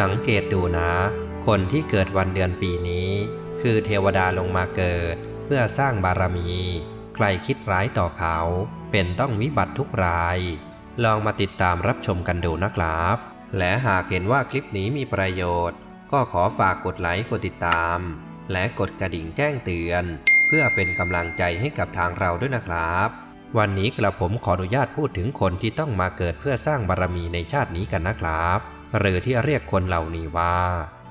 สังเกตดูนะ คนที่เกิดวันเดือนปีนี้ คือเทวดาลงมาเกิด เพื่อสร้างบารมี ใครคิดร้ายต่อเขา เป็นต้องวิบัติทุกราย ลองมาติดตามรับชมกันดูนะครับ และหากเห็นว่าคลิปนี้มีประโยชน์ ก็ขอฝากกดไลค์กดติดตาม และกดกระดิ่งแจ้งเตือน เพื่อเป็นกำลังใจให้กับทางเราด้วยนะครับวันนี้กระผมขออนุญาตพูดถึงคนที่ต้องมาเกิดเพื่อสร้างบารมีในชาตินี้กันนะครับ หรือที่เรียกคนเหล่านี้ว่า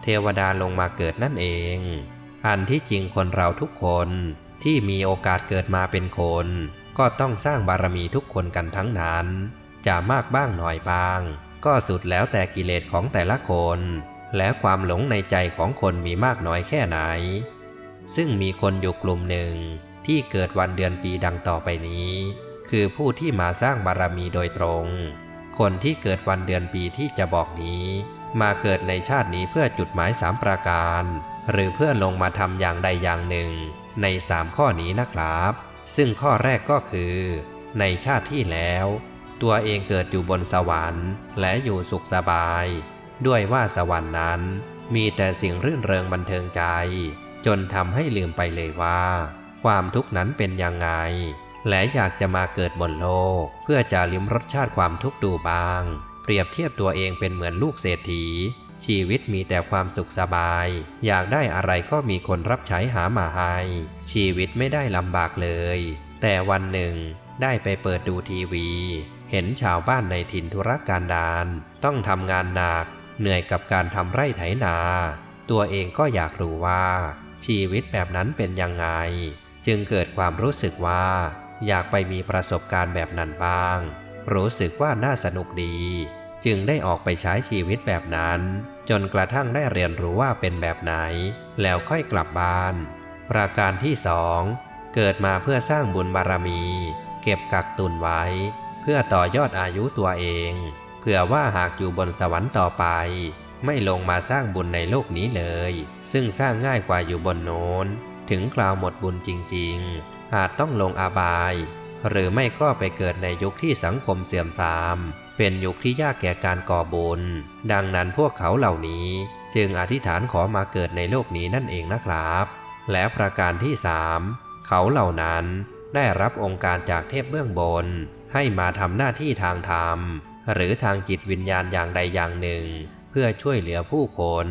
เทวดาลงมาเกิดนั่นเอง อันที่จริงคนเราทุกคนที่มีโอกาสเกิดมาเป็นคน ก็ต้องสร้างบารมีทุกคนกันทั้งนั้น จะมากบ้างหน่อยบ้าง ก็สุดแล้วแต่กิเลสของแต่ละคน และความหลงในใจของคนมีมากน้อยแค่ไหน ซึ่งมีคนอยู่กลุ่มหนึ่งที่เกิดวันเดือนปีดังต่อไปนี้ คือผู้ที่มาสร้างบารมีโดยตรง คนที่เกิดวันเดือนปีที่จะบอกนี้ มาเกิดในชาตินี้เพื่อจุดหมายสามประการ หรือเพื่อลงมาทำอย่างใดอย่างหนึ่ง ในสามข้อนี้นะครับ ซึ่งข้อแรกก็คือ ในชาติที่แล้ว ตัวเองเกิดอยู่บนสวรรค์ และอยู่สุขสบาย ด้วยว่าสวรรค์นั้น มีแต่สิ่งรื่นเริงบันเทิงใจ จนทำให้ลืมไปเลยว่า ความทุกข์นั้นเป็นยังไง และอยากจะมาเกิดบนโลก เพื่อจะลิ้มรสชาติความทุกข์ดูบ้าง เปรียบเทียบตัวเองเป็นเหมือนลูกเศรษฐี ชีวิตมีแต่ความสุขสบาย อยากได้อะไรก็มีคนรับใช้หามาให้ชีวิตไม่ได้ลำบากเลย แต่วันหนึ่ง ได้ไปเปิดดูทีวี เห็นชาวบ้านในถิ่นธุรการดารต้องทำงานหนัก เหนื่อยกับการทำไร่ไถนา ตัวเองก็อยากรู้ว่า ชีวิตแบบนั้นเป็นยังไง จึงเกิดความรู้สึกว่า อยากไปมีประสบการณ์แบบนั้นบ้าง รู้สึกว่าน่าสนุกดี จึงได้ออกไปใช้ชีวิตแบบนั้น จนกระทั่งได้เรียนรู้ว่าเป็นแบบไหน แล้วค่อยกลับบ้าน ประการที่สองเกิดมาเพื่อสร้างบุญบารมี เก็บกักตุนไว้ เพื่อต่อยอดอายุตัวเองเพื่อว่าหากอยู่บนสวรรค์ต่อไป ไม่ลงมาสร้างบุญในโลกนี้เลย ซึ่งสร้างง่ายกว่าอยู่บนโน้น ถึงคราวหมดบุญจริง ๆ อาจต้องลงอาบาย หรือไม่ก็ไปเกิดในยุคที่สังคมเสื่อมทราม เป็นยุคที่ยากแก่การก่อบุญ ดังนั้นพวกเขาเหล่านี้ จึงอธิษฐานขอมาเกิดในโลกนี้นั่นเองนะครับ และประการที่สามเขาเหล่านั้นได้รับองค์การจากเทพเบื้องบน ให้มาทำหน้าที่ทางธรรม หรือทางจิตวิญญาณอย่างใดอย่างหนึ่ง เพื่อช่วยเหลือผู้คน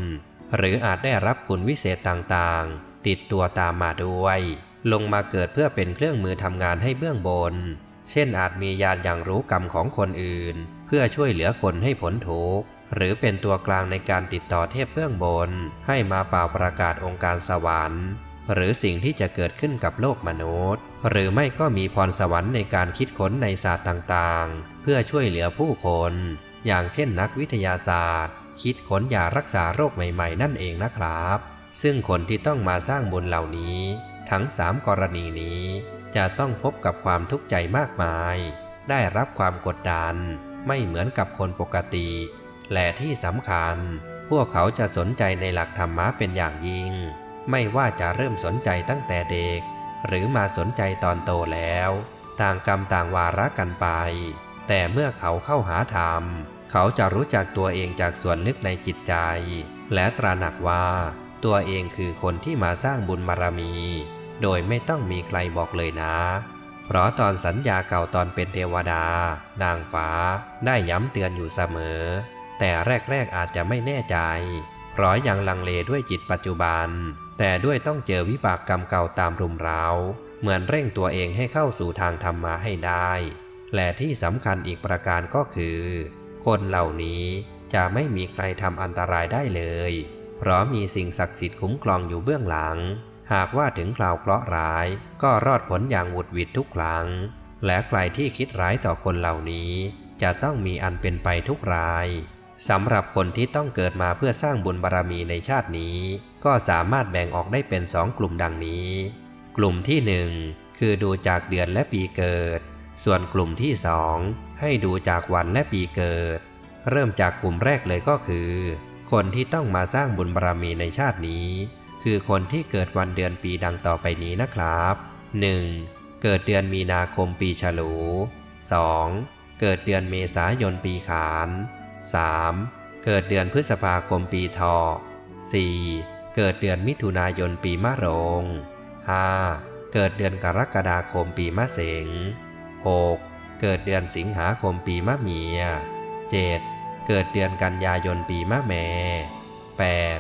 หรืออาจได้รับคุณวิเศษต่างๆ ติดตัวตามมาด้วย ลงมาเกิดเพื่อเป็นเครื่องมือทำงานให้เบื้องบน เช่นอาจมีญาณอย่างรู้กรรมของคนอื่น เพื่อช่วยเหลือคนให้พ้นทุกข์หรือเป็นตัวกลางในการติดต่อเทพเบื้องบน ให้มาเป่าประกาศองค์การสวรรค์หรือสิ่งที่จะเกิดขึ้นกับโลกมนุษย์ หรือไม่ก็มีพรสวรรค์ในการคิดค้นในศาสตร์ต่างๆ เพื่อช่วยเหลือผู้คน อย่างเช่นนักวิทยาศาสตร์ คิดค้นยารักษาโรคใหม่ๆ นั่นเองนะครับ ซึ่งคนที่ต้องมาสร้างบุญเหล่านี้ ทั้งสามกรณีนี้ จะต้องพบกับความทุกข์ใจมากมาย ได้รับความกดดัน ไม่เหมือนกับคนปกติ และที่สำคัญ พวกเขาจะสนใจในหลักธรรมะเป็นอย่างยิ่ง ไม่ว่าจะเริ่มสนใจตั้งแต่เด็ก หรือมาสนใจตอนโตแล้ว ต่างกรรมต่างวาระกันไป แต่เมื่อเขาเข้าหาธรรม เขาจะรู้จักตัวเองจากส่วนลึกในจิตใจ และตระหนักว่าตัวเองคือคนที่มาสร้างบุญบารมี โดยไม่ต้องมีใครบอกเลยนะ เพราะตอนสัญญาเก่าตอนเป็นเทวดา นางฟ้า ได้ย้ำเตือนอยู่เสมอ แต่แรกๆอาจจะไม่แน่ใจ เพราะยังลังเลด้วยจิตปัจจุบัน แต่ด้วยต้องเจอวิบากกรรมเก่าตามรุมเร้า เหมือนเร่งตัวเองให้เข้าสู่ทางธรรมมาให้ได้ และที่สำคัญอีกประการก็คือ คนเหล่านี้จะไม่มีใครทำอันตรายได้เลย เพราะมีสิ่งศักดิ์สิทธิ์คุ้มครองอยู่เบื้องหลัง หากว่าถึงคราวเคราะห์ร้าย ก็รอดผลอย่างหวุดหวิดทุกครั้ง และใครที่คิดร้ายต่อคนเหล่านี้ จะต้องมีอันเป็นไปทุกรายสำหรับคนที่ต้องเกิดมาเพื่อสร้างบุญบารรมีในชาตินี้ ก็สามารถแบ่งออกได้เป็นสองกลุ่มดังนี้ กลุ่มที่หนึ่งคือดูจากเดือนและปีเกิด ส่วนกลุ่มที่สองให้ดูจากวันและปีเกิด เริ่มจากกลุ่มแรกเลยก็คือ คนที่ต้องมาสร้างบุญบารรมีในชาตินี้ คือคนที่เกิดวันเดือนปีดังต่อไปนี้นะครับ 1. เกิดเดือนมีนาคมปีฉลู 2. เกิดเดือนเมษายนปีขาน 3. เกิดเดือนพฤษภาคมปีเถาะ 4. เกิดเดือนมิถุนายนปีมะโรง 5. เกิดเดือนกรกฎาคมปีมะเสง 6. เกิดเดือนสิงหาคมปีมะเมีย 7. เกิดเดือนกันยายนปีมะแม่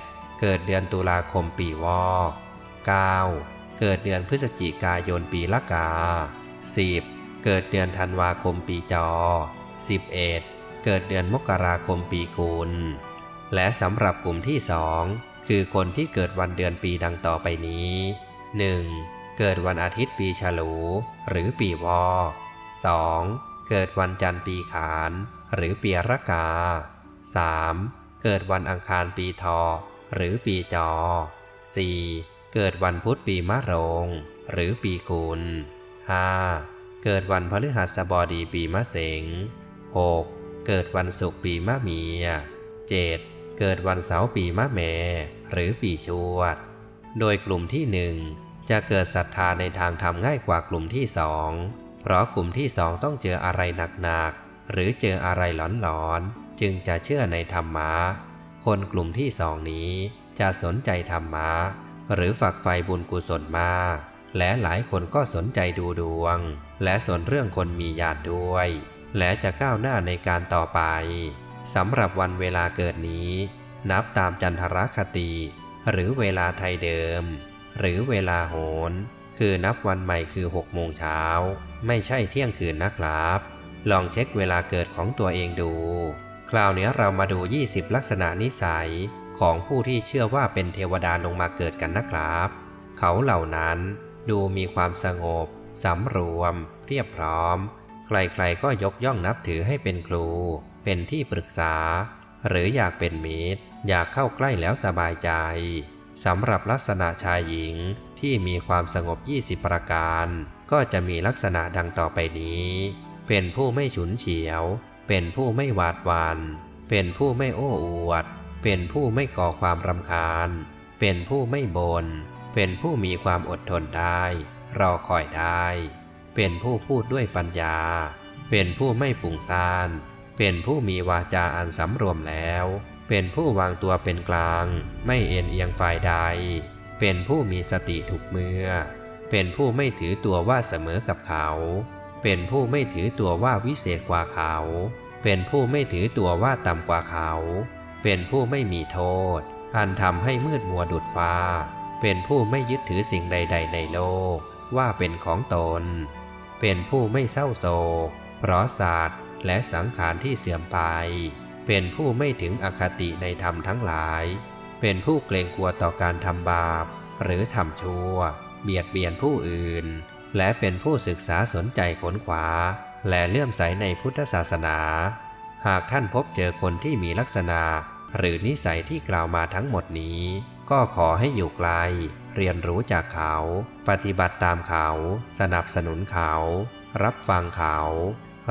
8. เกิดเดือนตุลาคมปีวอก 9. เกิดเดือนพฤศจิกายนปีละกา 10. เกิดเดือนธันวาคมปีจอ 11. เกิดเดือนมกราคมปีกุล และสำหรับกลุ่มที่สองคือคนที่เกิดวันเดือนปีดังต่อไปนี้ 1. เกิดวันอาทิตย์ปีฉลู หรือปีวอก 2. เกิดวันจันทร์ปีขาน หรือปีรากา 3. เกิดวันอังคารปีทอ หรือปีจอ 4. เกิดวันพุธปีมะโรง หรือปีกุล 5. เกิดวันพฤหัสบดีปีมะเสง 6. เกิดวันศุกร์ปีมะเมีย 7. เกิดวันเสาร์ปีมะแม่หรือปีชวด โดยกลุ่มที่หนึ่งจะเกิดศรัทธาในทางธรรมง่ายกว่ากลุ่มที่สอง เพราะกลุ่มที่สองต้องเจออะไรหนักๆ หรือเจออะไรหลอนๆ จึงจะเชื่อในธรรมะ คนกลุ่มที่สองนี้จะสนใจธรรมะ หรือฝักไฟบุญกุศลมาก และหลายคนก็สนใจดูดวง และสนเรื่องคนมีญาติด้วย และจะก้าวหน้าในการต่อไปสำหรับวันเวลาเกิดนี้ นับตามจันทรคติ หรือเวลาไทยเดิม หรือเวลาโหน คือนับวันใหม่คือ6โมงเช้า ไม่ใช่เที่ยงคืนนะครับ ลองเช็คเวลาเกิดของตัวเองดู คราวนี้เรามาดู 20 ลักษณะนิสัยของผู้ที่เชื่อว่าเป็นเทวดาลงมาเกิดกันนะครับ เขาเหล่านั้นดูมีความสงบสำรวม เรียบพร้อม ใครๆก็ยกย่องนับถือให้เป็นครู เป็นที่ปรึกษา หรืออยากเป็นมิตร อยากเข้าใกล้แล้วสบายใจสำหรับลักษณะชายหญิงที่มีความสงบ 20 ประการ ก็จะมีลักษณะดังต่อไปนี้ เป็นผู้ไม่ฉุนเฉียว เป็นผู้ไม่หวาดหวันเป็นผู้ไม่โอ้อวด เป็นผู้ไม่ก่อความรำคาญ เป็นผู้ไม่บน่นเป็นผู้มีความอดทนได้ รอคอยได้ เป็นผู้พูดด้วยปัญญา เป็นผู้ไม่ฝุ่งซ่าน เป็นผู้มีวาจาอันสำรวมแล้ว เป็นผู้วางตัวเป็นกลาง ไม่เอ็นเอียงฝ่ายใด เป็นผู้มีสติถูกเมื่อ เป็นผู้ไม่ถือตัวว่าเสมอกับเขาเป็นผู้ไม่ถือตัวว่าวิเศษกว่าเขา เป็นผู้ไม่ถือตัวว่าต่ำกว่าเขา เป็นผู้ไม่มีโทษ อันทำให้มืดมัวดุดฟ้า เป็นผู้ไม่ยึดถือสิ่งใด ๆ ในโลก ว่าเป็นของตน เป็นผู้ไม่เศร้าโศก เพราะศาสตร์และสังขารที่เสื่อมไป เป็นผู้ไม่ถึงอคติในธรรมทั้งหลาย เป็นผู้เกรงกลัวต่อการทำบาป หรือทำชั่ว เบียดเบียนผู้อื่น และเป็นผู้ศึกษาสนใจขนขวา และเลื่อมใสในพุทธศาสนา หากท่านพบเจอคนที่มีลักษณะ หรือนิสัยที่กล่าวมาทั้งหมดนี้ ก็ขอให้อยู่ไกล เรียนรู้จากเขา ปฏิบัติตามเขา สนับสนุนเขา รับฟังเขา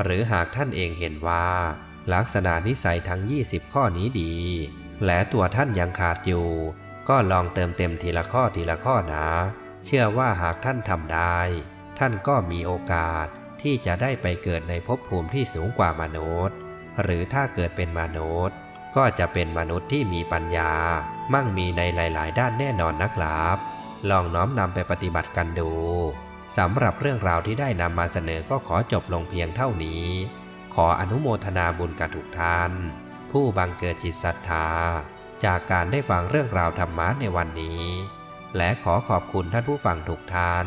หรือหากท่านเองเห็นว่า ลักษณะนิสัยทั้ง 20 ข้อนี้ดี และตัวท่านยังขาดอยู่ ก็ลองเติมเต็มทีละข้อทีละข้อนะ เชื่อว่าหากท่านทำได้ ท่านก็มีโอกาส ที่จะได้ไปเกิดในภพภูมิที่สูงกว่ามนุษย์ หรือถ้าเกิดเป็นมนุษย์ ก็จะเป็นมนุษย์ที่มีปัญญา มั่งมีในหลาย ๆ ด้านแน่นอนนะครับ ลองน้อมนำไปปฏิบัติกันดูสำหรับเรื่องราวที่ได้นำมาเสนอก็ขอจบลงเพียงเท่านี้ ขออนุโมทนาบุญกับทุกท่าน ผู้บังเกิดจิตศรัทธา จากการได้ฟังเรื่องราวธรรมะในวันนี้ และขอขอบคุณท่านผู้ฟังทุกท่าน